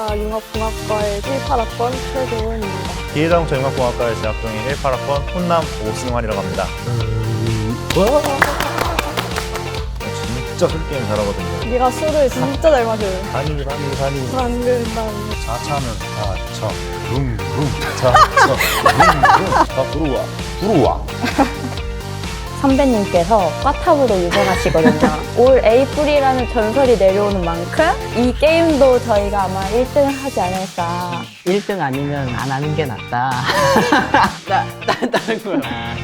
기계자동차 융합공학과의 18학번 최도훈입니다. 기계자동차 융합공학과에 재학 중인 18학번 혼남 오승환이라고 합니다. 진짜 술 게임 잘하거든요. 얘가 술을 진짜 잘 마셔요. 아니 아니 아니. 방금 난 자차는 자차 룽룽 자차 룽룽 자 들어와 들어와. 선배님께서 꽈탑으로 유명하시거든요. 올 에이프릴이라는 전설이 내려오는 만큼 이 게임도 저희가 아마 1등을 하지 않을까. 1등 아니면 안 하는 게 낫다. 나, 나, 다른 거야.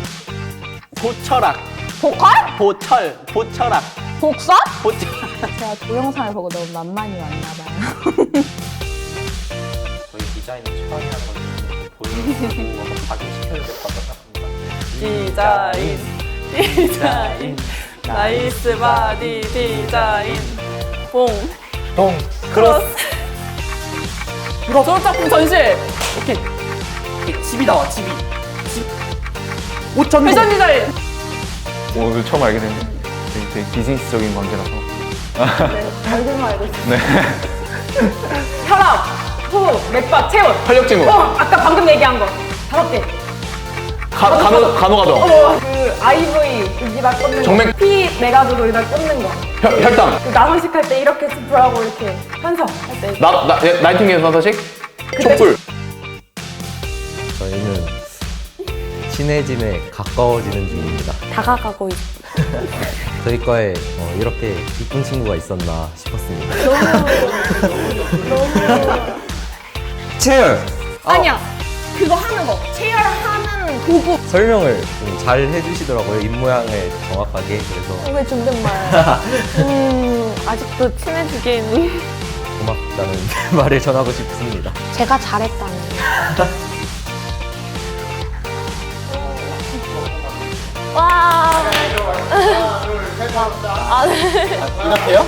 보철학. 보컬? 보철. 보철학. 복선? 보철. 제가 동영상을 보고 너무 만만히 왔나 봐요. 저희 디자인을 처음 하는 건데 보여주고 한번 각인시켜야 될것 같습니다. 디자인 디자인 나이스. 바디 디자인 봉 동 크로스. 졸업작품 전시 오케이. 집이 나와 집이. 집. 5천 패션 디자인 오늘 처음 알게 됐는데 되게, 되게 비즈니스적인 관계라서. 얼굴만 알고 있어요. 혈압 호흡 맥박 체온. 활력 증후. 어 아까 방금 얘기한 거. 다섯 개 가, 간호, 간호가정 어, 그 IV 여기다 꽂는 정맥. 거. 피 내가지고 여기다 꽂는 거. 혈, 혈당 그 나선식 할 때 이렇게 스프하고 이렇게 현성 할 때. 나, 나, 예, 나이팅게일 선서식 촛불 저희는 친해짐에 가까워지는 중입니다. 다가가고 있 저희 과에 어, 이렇게 이쁜 친구가 있었나 싶었습니다. 체열! 아니야. 그거 하는 거. 체열하 는 도구. 설명을 좀 잘 해주시더라고요. 입모양을 정확하게. 그래서 왜 존댓말? 음, 아직도 친해지긴. 고맙다는 말을 전하고 싶습니다. 제가 잘했다는. 와. 아, 네. 이렇게요?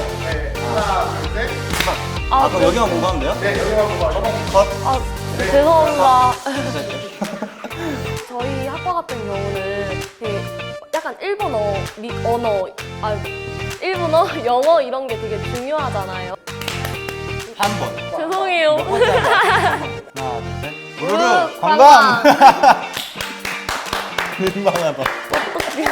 아, 그럼 여기만 공부하면 돼요? 네, 여기만 공부하면 컷. 아, 죄송합니다. 저희 학과 같은 경우는 되게 약간 일본어, 미, 언어, 아, 일본어, 영어 이런 게 되게 중요하잖아요. 한 번. 죄송해요. 하나 둘 셋. 무릎 관광. 민망하다. 어떡해.